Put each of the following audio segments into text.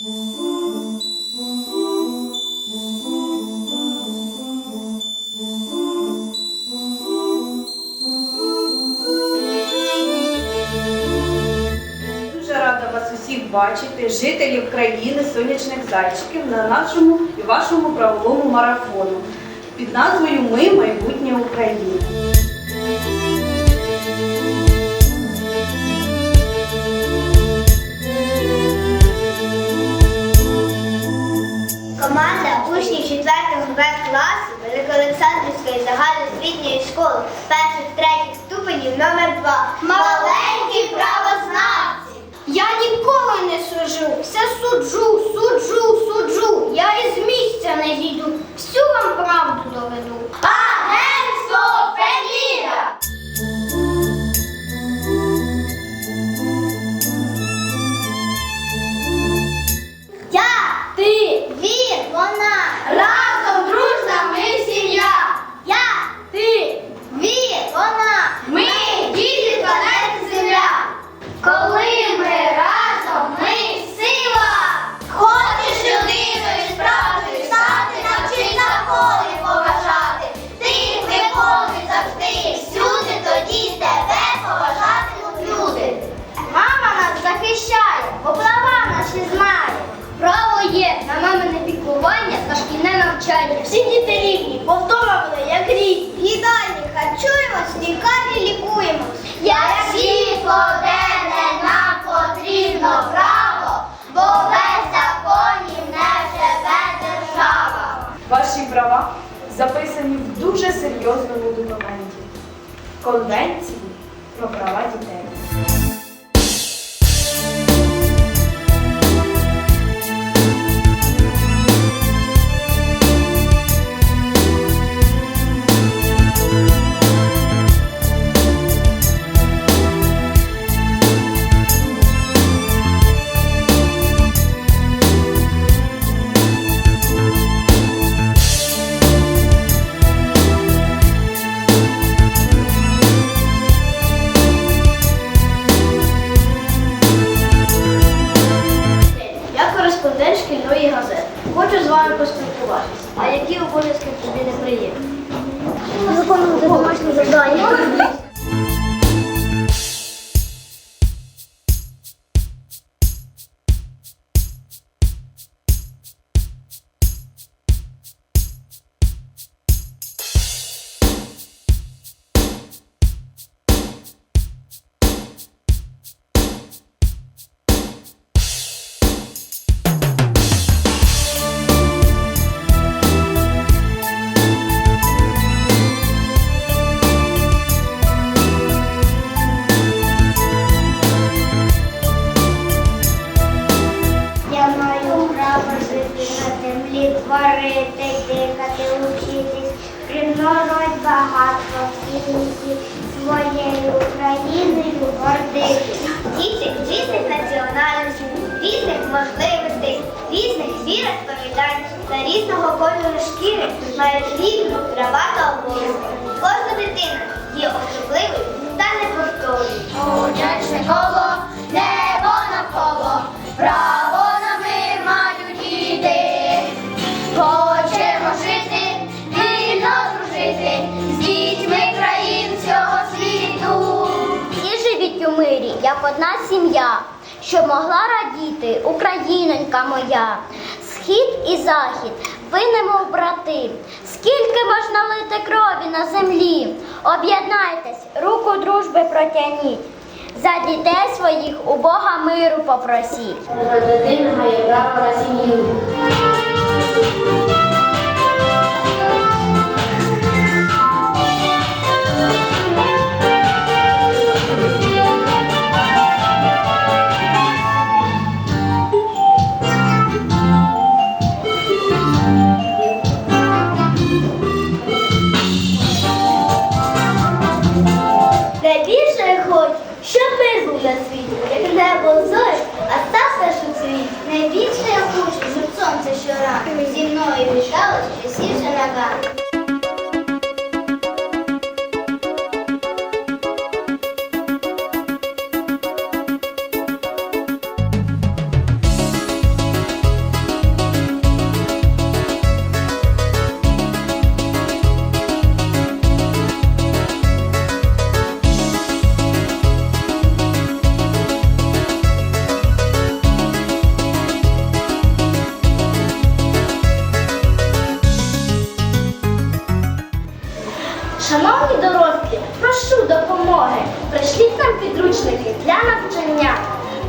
Дуже рада вас усіх бачити, жителів країни сонячних зайчиків на нашому і вашому правовому марафону під назвою Ми майбутнє України. Класу Великоолександрівської загальноосвітньої школи перших третіх ступенів номер 2 Маленькі правознавці. Я ніколи не суджу, все суджу, суджу, суджу. В лікарні лікуємось. Як світло денне нам потрібно право, бо без законів не живе держава. Ваші права записані в дуже серйозному документі Конвенції Поспілкуватися. А які обов'язки тобі неприємні? Виконувати домашні завдання. Багатство своєю Україною гордитись. Діти різних національностей, різних можливостей, різних вір розповідань, та різного кольору шкіри мають рівну права та обов'язки. Кожна дитина є особливою та неповторною. Як одна сім'я, щоб могла радіти Українонька моя. Схід і захід, ви немов брати. Скільки можна лити крові на землі? Об'єднайтесь, руку дружби протягніть. За дітей своїх у Бога миру попросіть. Дитина має право на сім'ю. Шановні дорослі, прошу допомоги. Прийшліть нам підручники для навчання.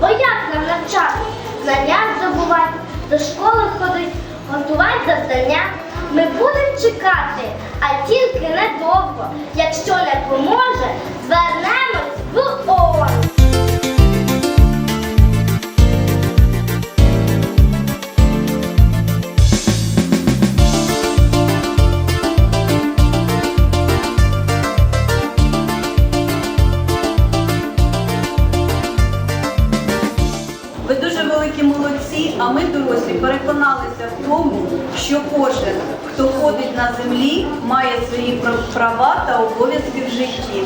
Бо як нам навчати? знання забувати, до школи ходить, готувати завдання. Ми будемо чекати, а тільки недовго. Якщо не поможе, звернемось в ООН. Переконалися в тому, що кожен, хто ходить на землі, має свої права та обов'язки в житті.